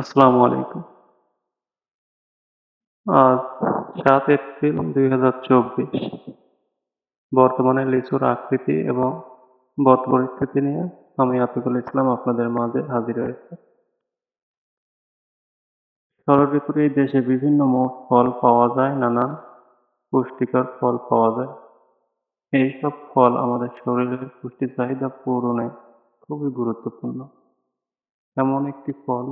আসসালামু আলাইকুম। আজ সাত এপ্রিল দুই হাজার চব্বিশ। বর্তমানে লিচুর আকৃতি এবং বর্ত পরিস্থিতি নিয়ে আমি আতিকুল ইসলাম আপনাদের মাঝে হাজির হয়েছে। এই দেশে বিভিন্ন মুখ ফল পাওয়া যায়, নানান পুষ্টিকর ফল পাওয়া যায়। এইসব ফল আমাদের শরীরের পুষ্টি চাহিদা পূরণে খুবই গুরুত্বপূর্ণ। এমন একটি ফল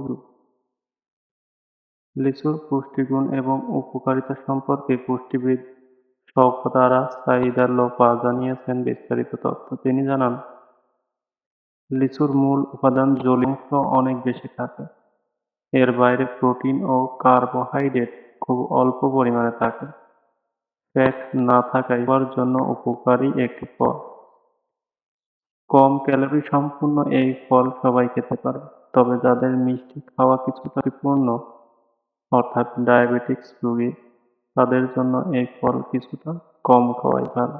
লিচুর পুষ্টিগুণ এবং উপকারিতা সম্পর্কে পুষ্টিবিদ শওকত আরা লোপা জানিয়েছেন বিস্তারিত তথ্য। তিনি জানান লিচুর মূল উপাদান জলীয় অংশ অনেক বেশি থাকে। এর বাইরে প্রোটিন ও কার্বোহাইড্রেট খুব অল্প পরিমাণে থাকে। ফ্যাট না থাকায় জন্য উপকারী একটি ফল। কম ক্যালোরি সম্পূর্ণ এই ফল সবাই খেতে পারে, তবে যাদের মিষ্টি খাওয়া কিছুটা পূর্ণ অর্থাৎ ডায়াবেটিক্স রোগী, তাদের জন্য এই ফল কিছুটা কম খাওয়াই ভালো।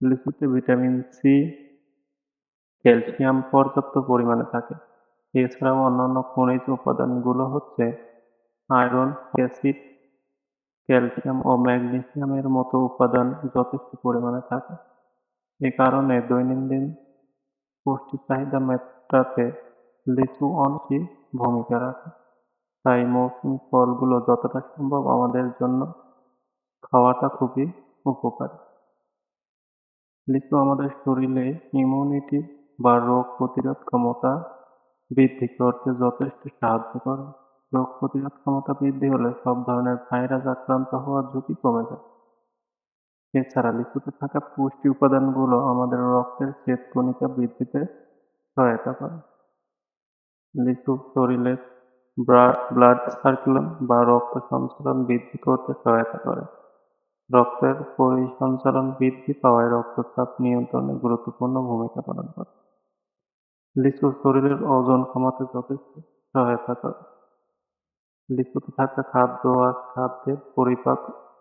লিচুতে ভিটামিন সি ক্যালসিয়াম পর্যাপ্ত পরিমাণে থাকে। এছাড়াও অন্যান্য খনিজ উপাদানগুলো হচ্ছে আয়রন অ্যাসিড ক্যালসিয়াম ও ম্যাগনেসিয়ামের মতো উপাদান যথেষ্ট পরিমাণে থাকে। এ কারণে দৈনন্দিন পুষ্টি চাহিদা মেটাতে লিচু অনেকই ভূমিকা রাখে। তাই মৌসুমি ফলগুলো যতটা সম্ভব আমাদের জন্য খাওয়াটা খুবই উপকারী। লিচু আমাদের শরীরে ইমিউনিটি বা রোগ প্রতিরোধ ক্ষমতা বৃদ্ধি করতে যথেষ্ট সাহায্য করে। রোগ প্রতিরোধ ক্ষমতা বৃদ্ধি হলে সব ধরনের ভাইরাস আক্রান্ত হওয়ার ঝুঁকি কমে যায়। এছাড়া লিচুতে থাকা পুষ্টি উপাদানগুলো আমাদের রক্তের শ্বেতকণিকা বৃদ্ধিতে সহায়তা করে। লিচু শরীরের ব্লাড সার্কুলেশন বা রক্ত সঞ্চালন বৃদ্ধি করতে সহায়তা করে। রক্তের পরিসঞ্চালন বৃদ্ধি পাওয়ায় রক্তচাপ নিয়ন্ত্রণে গুরুত্বপূর্ণ ভূমিকা পালন করে। লিচু শরীরের ওজন কমাতে যথেষ্ট সহায়তা করে। লিচুতে থাকা খাদ্য আর খাদ্যের পরিপাক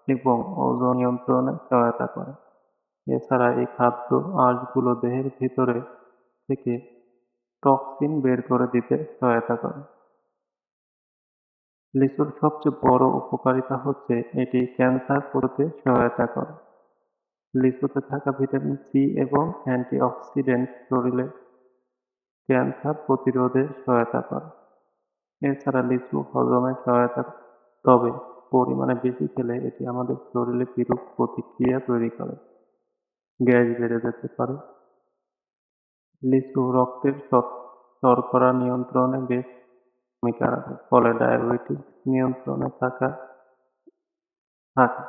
এবং ওজন নিয়ন্ত্রণে সহায়তা করে। এছাড়া এই খাদ্য আঁশগুলো দেহের ভিতরে থেকে টক্সিন বের করে দিতে সহায়তা করে। লিচুর সবচেয়ে বড় উপকারিতা হচ্ছে এটি ক্যান্সার প্রতিরোধে সহায়তা করে। লিচুতে থাকা ভিটামিন সি এবং অ্যান্টিঅক্সিডেন্ট শরীরে ক্যান্সার প্রতিরোধে সহায়তা করে। এছাড়া লিচু হজমে সহায়তা তবে পরিমাণে বেশি খেলে এটি আমাদের শরীরে বিরূপ প্রতিক্রিয়া তৈরি করে। গ্যাস বেড়ে যেতে পারে। লিচু রক্তের শর্করা নিয়ন্ত্রণে বেশ ভূমিকা ফলে ডায়াবেটিস নিয়ন্ত্রণে থাকা, থাকে।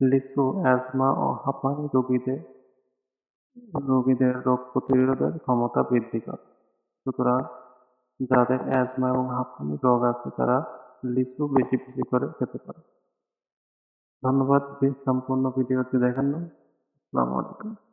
লিচু অ্যাজমা ও হাঁপানি রোগীদের রোগীদের রোগ প্রতিরোধের ক্ষমতা বৃদ্ধি করে। সুতরাং যাদের অ্যাজমা এবং হাঁপানি রোগ আছে, তারা লিচু বেশি বেশি করে খেতে পারে। ধন্যবাদ। সম্পূর্ণ ভিডিওটি দেখার জন্য। আসসালামু আলাইকুম।